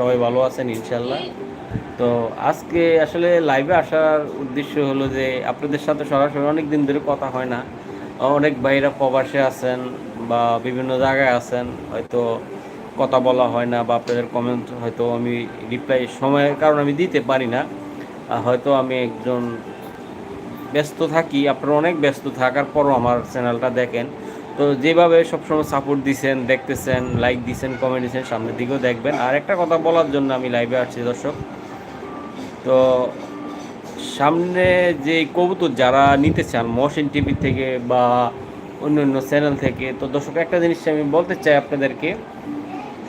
সবাই ভালো আছেন, ইনশাল্লাহ। তো আজকে আসলে লাইভে আসার উদ্দেশ্য হলো যে, আপনাদের সাথে সরাসরি অনেক দিন ধরে কথা হয় না। অনেক ভাইরা প্রবাসে আছেন বা বিভিন্ন জায়গায় আছেন, হয়তো কথা বলা হয় না বা আপনাদের কমেন্ট হয়তো আমি রিপ্লাই সময়ের কারণে আমি দিতে পারি না। হয়তো আমি একজন ব্যস্ত থাকি, আপনারা অনেক ব্যস্ত থাকার পরও আমার চ্যানেলটা দেখেন। তো যেভাবে সবসময় সাপোর্ট দিছেন, দেখতেছেন লাইক দিছেন কমেন্ট দিছেন, সামনের দিকেও দেখবেন। আর একটা কথা বলার জন্য আমি লাইভে আসছি, দর্শক। তো সামনে যে কবুতর যারা নিতে চান মহসিন টিভি থেকে বা অন্য অন্য চ্যানেল থেকে, তো দর্শক, একটা জিনিস আমি বলতে চাই আপনাদেরকে,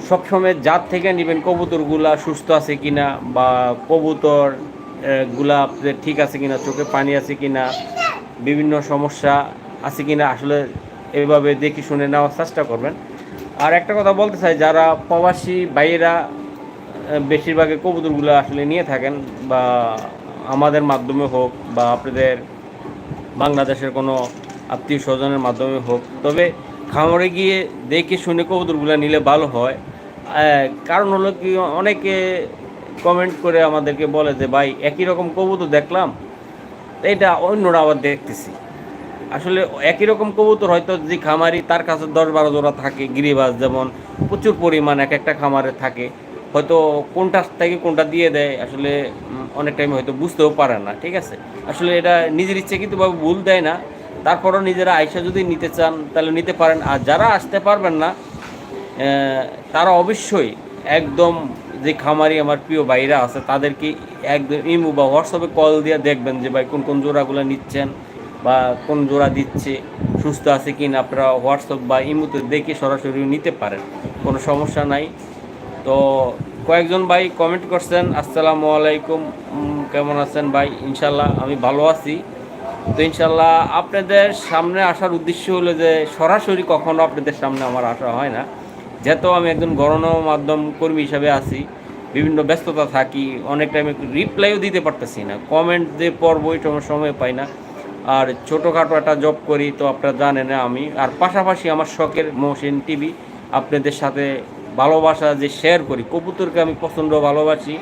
সবসময় জাত থেকে নেবেন কবুতরগুলা সুস্থ আছে কিনা বা কবুতরগুলা আপনাদের ঠিক আছে কিনা, চোখে পানি আছে কিনা, বিভিন্ন সমস্যা আছে কিনা, আসলে এইভাবে দেখে শুনে নেওয়ার চেষ্টা করবেন। আর একটা কথা বলতে চাই যারা প্রবাসী বাইরা আহ, বেশিরভাগই কবুতরগুলো আসলে নিয়ে থাকেন বা আমাদের মাধ্যমে হোক বা আপনাদের বাংলাদেশের কোনো আত্মীয় স্বজনের মাধ্যমে হোক তবে খামারে গিয়ে দেখে শুনে কবুতরগুলো নিলে ভালো হয়। কারণ হলো কি অনেকে কমেন্ট করে আমাদেরকে বলে যে ভাই একই রকম কবুতর দেখলাম এটা অন্যরা আবার দেখতেছি। আসলে একই রকম কবুতর হয়তো যে খামারি তার কাছে দশ বারো জোড়া থাকে গিরিবাস যেমন প্রচুর পরিমাণ এক একটা খামারে থাকে। হয়তো কোনটা থেকে কোনটা দিয়ে দেয়, আসলে অনেক টাইম হয়তো বুঝতেও পারে না, ঠিক আছে? আসলে এটা নিজের ইচ্ছে কিন্তু ভাবে ভুল দেয় না। তারপরও নিজেরা আইসা যদি নিতে চান, তাহলে নিতে পারেন। আর যারা আসতে পারবেন না তারা অবশ্যই একদম যে খামারি আমার প্রিয় ভাইরা আছে, তাদেরকে একদম ইমু বা হোয়াটসঅ্যাপে কল দিয়ে দেখবেন যে ভাই কোন কোন জোড়াগুলো নিচ্ছেন। বা কোন জোড়া দিচ্ছে, সুস্থ আছে কি না আপনারা হোয়াটসঅ্যাপ বা ইমুতে দেখে সরাসরি নিতে পারেন, কোনো সমস্যা নাই। তো কয়েকজন ভাই কমেন্ট করছেন, আসসালামু আলাইকুম কেমন আছেন ভাই? ইনশাল্লাহ আমি ভালো আছি। তো ইনশাল্লাহ আপনাদের সামনে আসার উদ্দেশ্য হলো যে সরাসরি কখনো আপনাদের সামনে আমার আসা হয় না। যেহেতু আমি একজন গণমাধ্যম কর্মী হিসাবে আছি, বিভিন্ন ব্যস্ততা থাকি, অনেক টাইমে রিপ্লাইও দিতে পারতেছি না কমেন্ট যে ওই সময় সময় পাই না। আর ছোটোখাটো একটা জব করি, তো আপনারা জানেন আমি। আর পাশাপাশি আমার শখের মহসিন টিভি, আপনাদের সাথে ভালোবাসা যে শেয়ার করি, কবুতরকে আমি প্রচণ্ড ভালোবাসি।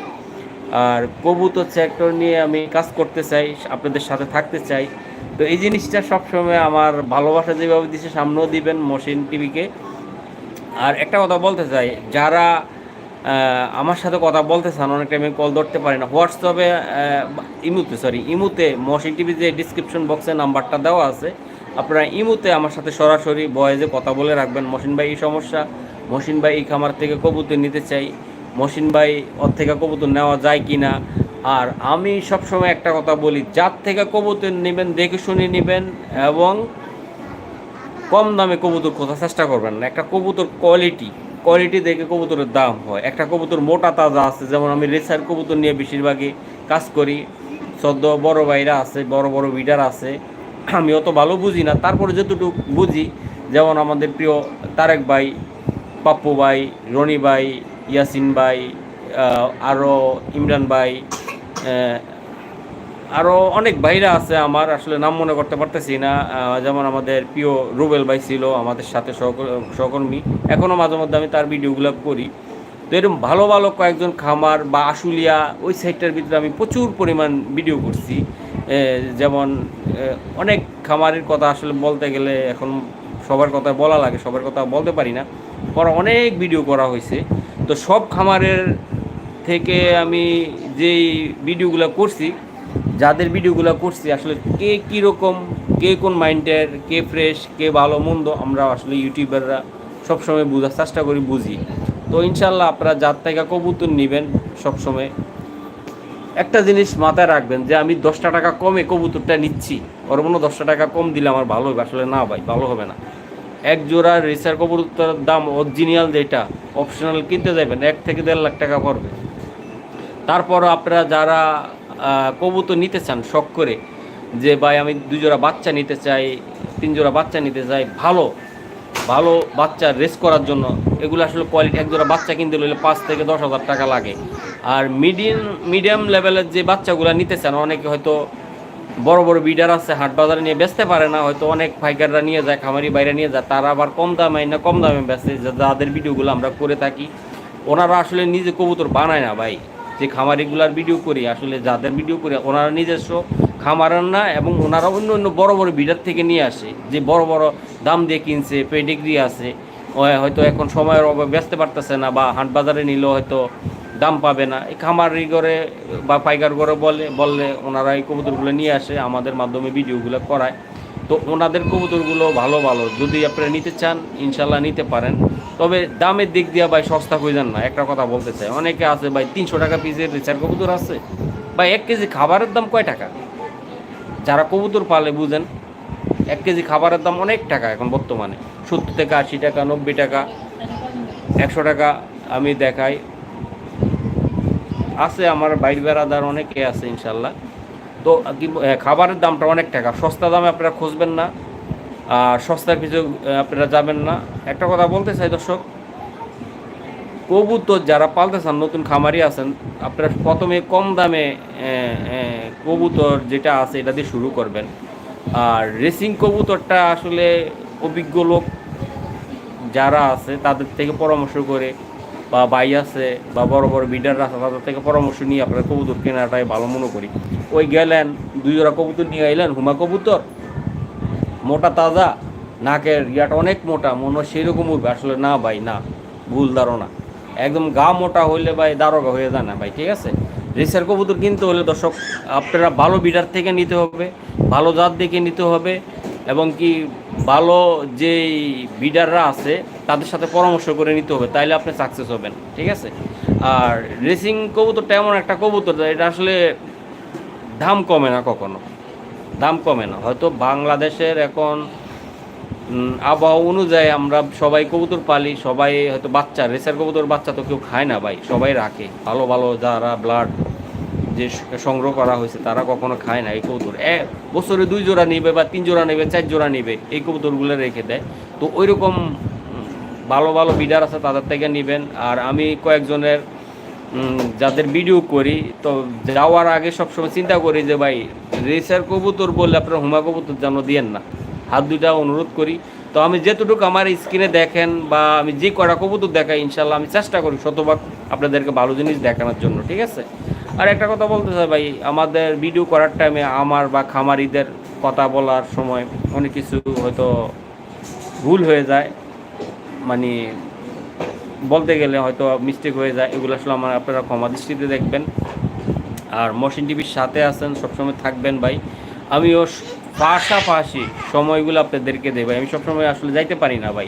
আর কবুতর সেক্টর নিয়ে আমি কাজ করতে চাই, আপনাদের সাথে থাকতে চাই। তো এই জিনিসটা সবসময় আমার ভালোবাসা যেভাবে দিচ্ছে সামনেও দিবেন মহসিন টিভিকে। আর একটা কথা বলতে চাই, যারা আমার সাথে কথা বলতে চান, অনেক টাইমে কল ধরতে পারি না। হোয়াটসঅ্যাপে ইমুতে সরি ইমুতে মহসিন টিভি যে ডিসক্রিপশন বক্সে নাম্বারটা দেওয়া আছে, আপনারা ইমুতে আমার সাথে সরাসরি বয়েজে কথা বলে রাখবেন। মহসিন ভাই, এই সমস্যা। মহসিন ভাই, এই খামার থেকে কবুতর নিতে চাই। মহসিন ভাই, ওর থেকে কবুতর নেওয়া যায় কি না? আর আমি সবসময় একটা কথা বলি, যার থেকে কবুতর নেবেন, দেখে শুনে নেবেন এবং কম দামে কবুতর খোঁজার চেষ্টা করবেন না। একটা কবুতর কোয়ালিটি কোয়ালিটি দেখে কবুতরের দাম হয়। একটা কবুতর মোটা তাজা আছে, যেমন আমি রেসার কবুতর নিয়ে বেশিরভাগই কাজ করি। সদ্য বড় ভাইরা আছে, বড় বড় বিডার আছে। আমি অত ভালো বুঝি না। তারপরে যতটুকু বুঝি, যেমন আমাদের প্রিয় তারেক ভাই, পাপ্পু ভাই, রনি ভাই, ইয়াসিন ভাই আরও ইমরান ভাই আরও অনেক ভাইরা আছে আমার, আসলে নাম মনে করতে পারতেছি না। যেমন আমাদের প্রিয় রুবেল ভাই ছিল, আমাদের সাথে সহক- সহকর্মী। এখনও মাঝে মধ্যে আমি তার ভিডিওগুলো করি। তো এরকম ভালো ভালো কয়েকজন খামার বা আশুলিয়া, ওই সাইডটার ভিতরে আমি প্রচুর পরিমাণ ভিডিও করছি। যেমন অনেক খামারের কথা আসলে বলতে গেলে এখন সবার কথা বলা লাগে, সবার কথা বলতে পারি না। পর অনেক ভিডিও করা হয়েছে। তো সব খামারের থেকে আমি যেই ভিডিওগুলো করছি যাদের ভিডিওগুলো করছি, আসলে কে কীরকম, কে কোন মাইন্ডের, কে ফ্রেশ, কে ভালো, মন্দ, আমরা আসলে ইউটিউবাররা সবসময় বোঝার চেষ্টা করি, বুঝি। তো ইনশাল্লাহ আপনারা যার থেকে কবুতর নেবেন সবসময়, একটা জিনিস মাথায় রাখবেন যে আমি দশটা টাকা কমে কবুতরটা নিচ্ছি, ওর মনে দশটা টাকা কম দিলে আমার ভালো হবে, আসলে না ভাই, ভালো হবে না। এক জোড়া রেসার কবুতরের দাম অরিজিনাল যেটা অপশনাল কিনতে যাবেন এক থেকে দেড় লাখ টাকা পড়বে। তারপর আপনারা যারা কবুতর নিতে চান, শখ করে, যে ভাই আমি দুই জোড়া বাচ্চা নিতে চাই তিন জোড়া বাচ্চা নিতে চাই, ভালো ভালো বাচ্চা রেস করার জন্য, এগুলো আসলে কোয়ালিটি এক জোড়া বাচ্চা কিনতে হলে পাঁচ থেকে দশ হাজার টাকা লাগে। আর মিডিয়াম মিডিয়াম লেভেলের যে বাচ্চাগুলো নিতে চান, অনেকে হয়তো বড় বড় বিডার আছে, হাট বাজারে নিয়ে বেচতে পারে না, হয়তো অনেক পাইকাররা নিয়ে যায়, খামারি বাইরে নিয়ে যায়, তারা আবার কম দামে না কম দামে বেচে যাদের ভিডিওগুলো আমরা করে থাকি, ওনারা আসলে নিজে কবুতর বানায় না ভাই। যে খামারিগুলার ভিডিও করি, আসলে যাদের ভিডিও করি, ওনারা নিজস্ব খামারের না এবং ওনারা অন্য অন্য বড় বড় বিডার থেকে নিয়ে আসে, যে বড় বড় দাম দিয়ে কিনছে পেডিগ্রি আছে হয়তো এখন সময়ের অভাবে বেচতে পারতেছে না বা হাট বাজারে নিলেও হয়তো দাম পাবে না। এই খামারি করে বা পাইকার করে বলে, বললে ওনারা এই কবুতরগুলো নিয়ে আসে, আমাদের মাধ্যমে ভিডিওগুলো করায়। তো ওনাদের কবুতরগুলো ভালো ভালো। যদি আপনারা নিতে চান, ইনশাল্লাহ নিতে পারেন। তবে দামের দিক দিয়ে ভাই সস্তা যান না, একটা কথা বলতে চাই। অনেকে আছে ভাই, তিনশো টাকা পিসের রিচার কবুতর আছে। ভাই, এক কেজি খাবারের দাম কয় টাকা? যারা কবুতর পালে বুঝেন, এক কেজি খাবারের দাম অনেক টাকা এখন বর্তমানে। সত্তর থেকে আশি টাকা, নব্বই টাকা, একশো টাকা আমি দেখাই। আছে আমার বাইর বেড়াদার, অনেকে আছে ইনশাল্লাহ। তো খাবারের দামটা অনেক টাকা। সস্তা দামে আপনারা খুঁজবেন না, আর সস্তার পিছু আপনারা যাবেন না। একটা কথা বলতে চাই, দর্শক, কবুতর যারা পালতে চান, নতুন খামারি আছেন, আপনারা প্রথমে কম দামে কবুতর যেটা আছে, এটা দিয়ে শুরু করবেন। আর রেসিং কবুতরটা আসলে অভিজ্ঞ লোক যারা আছে, তাদের থেকে পরামর্শ করে, বা বাই আছে, বা বড় বড় বিডাররা আছে, তাদের থেকে পরামর্শ নিয়ে আপনার কবুতর কেনাটাই ভালো মনে করি। ওই গেলেন, দুই জোড়া কবুতর নিয়ে আইলেন, হুমা কবুতর। মোটা তাজা, নাকের ইয়াটা অনেক মোটা, মনে হয় সেরকম উঠবে আসলে না ভাই, না, ভুল ধারণা। একদম গা মোটা হইলে ভাই দারোগা হয়ে যায় না ভাই, ঠিক আছে? রেসার কবুতর কিনতে হলে দর্শক, আপনারা ভালো বিডার থেকে নিতে হবে, ভালো জাত দেখে নিতে হবে, এবং কি ভালো যেই বিডাররা আছে, তাদের সাথে পরামর্শ করে নিতে হবে, তাইলে আপনি সাকসেস হবেন, ঠিক আছে? আর রেসিং কবুতরটা এমন একটা কবুতর, এটা আসলে দাম কমে না কখনো। দাম কমে না। হয়তো বাংলাদেশের এখন আবহাওয়া অনুযায়ী আমরা সবাই কবুতর পালি, সবাই হয়তো বাচ্চা, রেসার কবুতর বাচ্চা তো কেউ খায় না ভাই, সবাই রাখে। ভালো ভালো যারা ব্লাড যে সংগ্রহ করা হয়েছে, তারা কখনো খায় না এই কবুতর। এ, বছরে দুই জোড়া নিবে বা তিন জোড়া নেবে, চার জোড়া নিবে, এই কবুতরগুলো রেখে দেয়। তো ওই রকম ভালো ভালো বিডার আছে, তাদের থেকে নেবেন। আর আমি কয়েকজনের যাদের ভিডিও করি, তো যাওয়ার আগে সবসময় চিন্তা করি যে, ভাই রেসার কবুতর বললে আপনারা হুমা কবুতর যেন দিয়েন না। হাত দুইটা অনুরোধ করি। তো আমি যেতটুকু আমার স্ক্রিনে দেখেন বা আমি যে কটা কবুতর দেখাই ইনশাল্লাহ আমি চেষ্টা করি শতভাগ আপনাদেরকে ভালো জিনিস দেখানোর জন্য, ঠিক আছে? আর একটা কথা বলতে চাই, ভাই, আমাদের ভিডিও করার টাইমে আমার বা খামারিদের কথা বলার সময় অনেক কিছু হয়তো ভুল হয়ে যায়। মানে বলতে গেলে হয়তো মিস্টেক হয়ে যায়, এগুলো আসলে আমার আপনারা ক্ষমা দৃষ্টিতে দেখবেন। আর মশিন টিভির সাথে আছেন, সবসময় থাকবেন ভাই। আমিও পাশাপাশি সময়গুলো আপনাদেরকে দেবো আমি সবসময় আসলে যাইতে পারি না ভাই।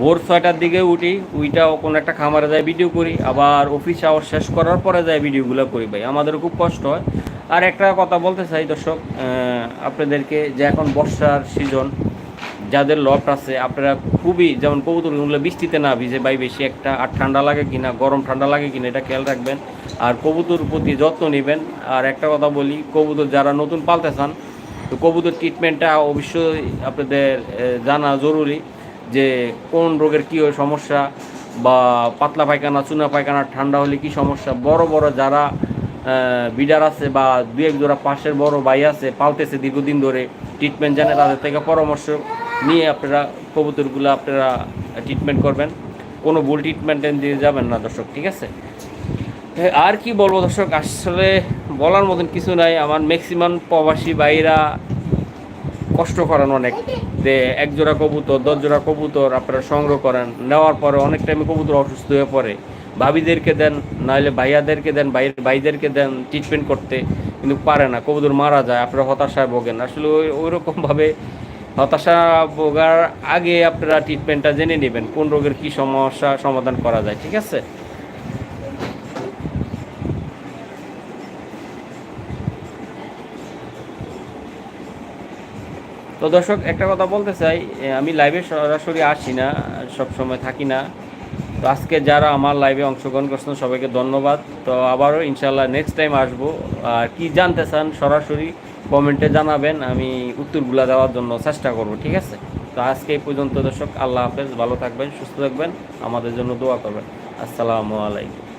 ভোর ছয়টার দিকে উঠি, উইটাও কোনো একটা খামারে যায় ভিডিও করি, আবার অফিস আওয়ার শেষ করার পরে যায় ভিডিওগুলো করি ভাই। আমাদেরও খুব কষ্ট হয়। আর একটা কথা বলতে চাই দর্শক আপনাদেরকে যে এখন বর্ষার সিজন যাদের লট আছে, আপনারা খুবই, যেমন কবুতরগুলো বৃষ্টিতে না ভিজে ভাই, বেশি একটা আর ঠান্ডা লাগে কিনা, গরম ঠান্ডা লাগে কিনা, এটা খেয়াল রাখবেন। আর কবুতর প্রতি যত্ন নেবেন। আর একটা কথা বলি, কবুতর যারা নতুন পালতে চান, তো কবুতর ট্রিটমেন্টটা অবশ্যই আপনাদের জানা জরুরি যে কোন রোগের কী সমস্যা বা পাতলা পায়খানা, চুনা পায়খানা, ঠান্ডা হলে কি সমস্যা। বড় বড় যারা বিডার আছে বা দু এক জোড়া পাশের বড় ভাই আছে, পালতেছে দীর্ঘদিন ধরে ট্রিটমেন্ট জানে তাদের থেকে পরামর্শ। নিয়ে আপনারা কবুতরগুলো আপনারা ট্রিটমেন্ট করবেন। কোনো ভুল ট্রিটমেন্ট দিয়ে যাবেন না দর্শক, ঠিক আছে? আর কি বলব দর্শক, আসলে বলার মতন কিছু নাই। আমার ম্যাক্সিমাম প্রবাসী ভাইরা কষ্ট করেন অনেক যে এক জোড়া কবুতর দশ জোড়া কবুতর আপনারা সংগ্রহ করেন। নেওয়ার পরে অনেক টাইমে কবুতর অসুস্থ হয়ে পড়ে। ভাবিদেরকে দেন, নাহলে ভাইয়াদেরকে দেন, ভাই, ভাইদেরকে দেন ট্রিটমেন্ট করতে। কিন্তু পারে না, কবুতর মারা যায়, আপনারা হতাশায় ভোগেন। আসলে ওই ওই রকমভাবে হতাশা ভোগার আগে আপনারা ট্রিটমেন্টটা জেনে নেবেন, কোন রোগের কী সমস্যা সমাধান করা যায়, ঠিক আছে? তো দর্শক, একটা কথা বলতে চাই আমি লাইভে সরাসরি আসি না সব সময় থাকি না। তো আজকে যারা আমার লাইভে অংশগ্রহণ করছেন, সবাইকে ধন্যবাদ। তো আবারও ইনশাল্লাহ নেক্সট টাইম আসব। আর কি জানতে চান সরাসরি কমেন্টে জানাবেন, আমি উত্তরগুলো দেওয়ার জন্য চেষ্টা করব, ঠিক আছে? তো আজকে এই পর্যন্ত দর্শক, আল্লাহ হাফেজ, ভালো থাকবেন, সুস্থ থাকবেন, আমাদের জন্য দোয়া করবেন। আসসালামু আলাইকুম।